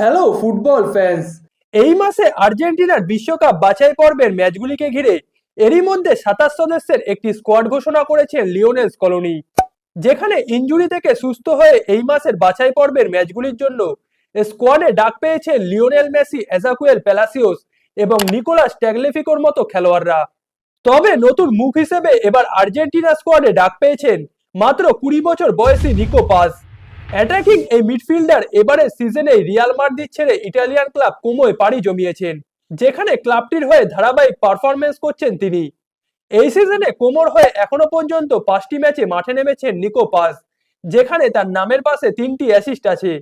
Hello football fans এই মাসে আর্জেন্টিনার বিশ্বকাপ বাছাই পর্বের ম্যাচগুলিকে ঘিরে এরই মধ্যে সাতাশ সদস্যের একটি স্কোয়াড ঘোষণা করেছেন লিওনেল কলোনি, যেখানে ইনজুরি থেকে সুস্থ হয়ে এই মাসের বাছাই পর্বের ম্যাচগুলির জন্য স্কোয়াডে ডাক পেয়েছেন লিওনেল মেসি, এজাকুয়েল প্যালাসিওস এবং নিকোলাস ট্যাগলেফিকোর মতো খেলোয়াড়রা। তবে নতুন মুখ হিসেবে এবার আর্জেন্টিনা স্কোয়াডে ডাক পেয়েছেন মাত্র কুড়ি বছর বয়সী নিকো পাস। অ্যাটাকিং এই মিডফিল্ডার এবারে সিজনে রিয়াল মাদ্রিদ ছেড়ে ইটালিয়ান ক্লাব কোমোয় পাড়ি জমিয়েছেন, যেখানে ক্লাবটির হয়ে ধারাবাহিক পারফরমেন্স করছেন তিনি। এই সিজনে কোমর হয়ে এখনও পর্যন্ত পাঁচটি ম্যাচে মাঠে নেমেছেন নিকো পাস, যেখানে তার নামের পাশে তিনটি অ্যাসিস্ট আছে।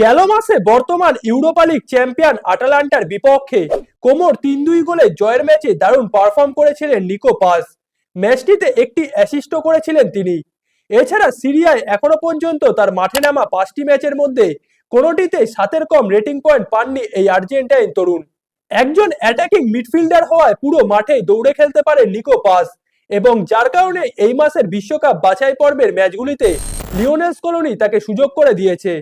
গেল মাসে বর্তমান ইউরোপা লিগ চ্যাম্পিয়ন আটালান্টার বিপক্ষে কোমর তিন দুই গোলে জয়ের ম্যাচে দারুণ পারফর্ম করেছিলেন নিকো পাস। ম্যাচটিতে একটি অ্যাসিস্টও করেছিলেন তিনি। এছাড়া সিরিয়ায় এখনও পর্যন্ত তার মাঠে নামা পাঁচটি ম্যাচের মধ্যে কোনোটিতে সাতের কম রেটিং পয়েন্ট পাননি এই আর্জেন্টাইন তরুণ। একজন অ্যাটাকিং মিডফিল্ডার হওয়ায় পুরো মাঠে দৌড়ে খেলতে পারে নিকো পাস এবং যার কারণে এই মাসের বিশ্বকাপ বাছাই পর্বের ম্যাচগুলিতে লিওনেস কলোনি তাকে সুযোগ করে দিয়েছে।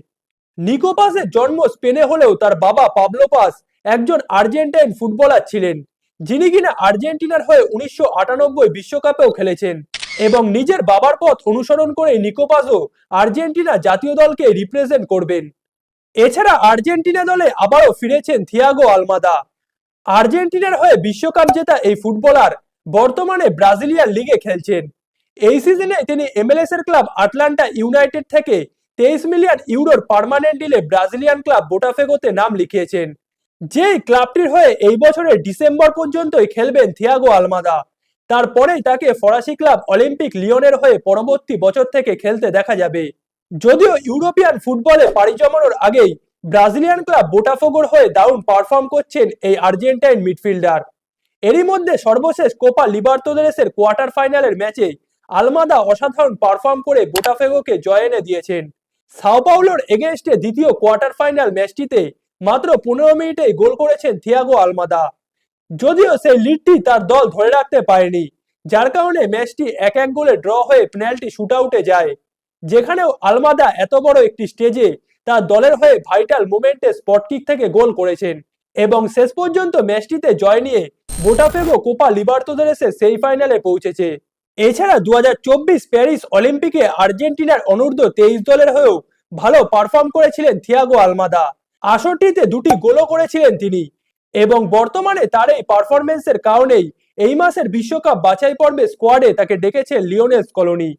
নিকো পাসের জন্ম স্পেনে হলেও তার বাবা পাবলো পাস একজন আর্জেন্টাইন ফুটবলার ছিলেন, যিনি কিনা আর্জেন্টিনার হয়ে উনিশশো বিশ্বকাপেও খেলেছেন। এবং নিজের বাবার পথ অনুসরণ করে নিকোপাসও আর্জেন্টিনা জাতীয় দলকে রিপ্রেজেন্ট করবেন। এছাড়া আর্জেন্টিনা দলে আবারও ফিরেছেন থিয়াগো আলমাদা। আর্জেন্টিনার হয়ে বিশ্বকাপ জেতা এই ফুটবলার বর্তমানে ব্রাজিলিয়ান লিগে খেলছেন। এই সিজনে তিনি এমএলএস এর ক্লাব আটলান্টা ইউনাইটেড থেকে তেইশ মিলিয়ন ইউরোর পার্মানেন্ট ডিলে ব্রাজিলিয়ান ক্লাব বোটাফেগোতে নাম লিখিয়েছেন। যেই ক্লাবটির হয়ে এই বছরের ডিসেম্বর পর্যন্তই খেলবেন থিয়াগো আলমাদা। তারপরেই তাকে ফরাসি ক্লাব অলিম্পিক লিওনের হয়ে পরবর্তী বছর থেকে খেলতে দেখা যাবে। যদিও ইউরোপিয়ান ফুটবলে পাড়ি জমানোর আগেই ব্রাজিলিয়ান ক্লাব বোটাফোগোর হয়ে দারুণ পারফর্ম করছেন এই আর্জেন্টাইন মিডফিল্ডার। এরই মধ্যে সর্বশেষ কোপা লিবার্তোদেরেসের কোয়ার্টার ফাইনালের ম্যাচে আলমাদা অসাধারণ পারফর্ম করে বোটাফেগোকে জয় এনে দিয়েছেন। সাওপাউলোর এগেনস্টে দ্বিতীয় কোয়ার্টার ফাইনাল ম্যাচটিতে মাত্র পনেরো মিনিটেই গোল করেছেন থিয়াগো আলমাদা। যদিও সেই লিডটি তার দল ধরে রাখতে পারেনি, যার কারণে ম্যাচটি এক এক গোলে ড্র হয়ে পেনাল্টি শুট আউটে যায়, যেখানেও আলমাদা এত বড় একটি স্টেজে তার দলের হয়ে ভাইটাল মোমেন্টে স্পট কিক থেকে গোল করেছেন এবং শেষ পর্যন্ত ম্যাচটিতে জয় নিয়ে বোটাফেগো কোপা লিবার্তোদেরেসে সেই ফাইনালে পৌঁছেছে। এছাড়া দু হাজার চব্বিশ প্যারিস অলিম্পিকে আর্জেন্টিনার অনূর্ধ্ব তেইশ দলের হয়েও ভালো পারফর্ম করেছিলেন থিয়াগো আলমাদা। আসরটিতে দুটি গোলও করেছিলেন তিনি এবং বর্তমানে তার এই পারফরমেন্সের কারণেই এই মাসের বিশ্বকাপ বাছাই পর্বে স্কোয়াডে তাকে ডেকেছে লিওনেস কলোনি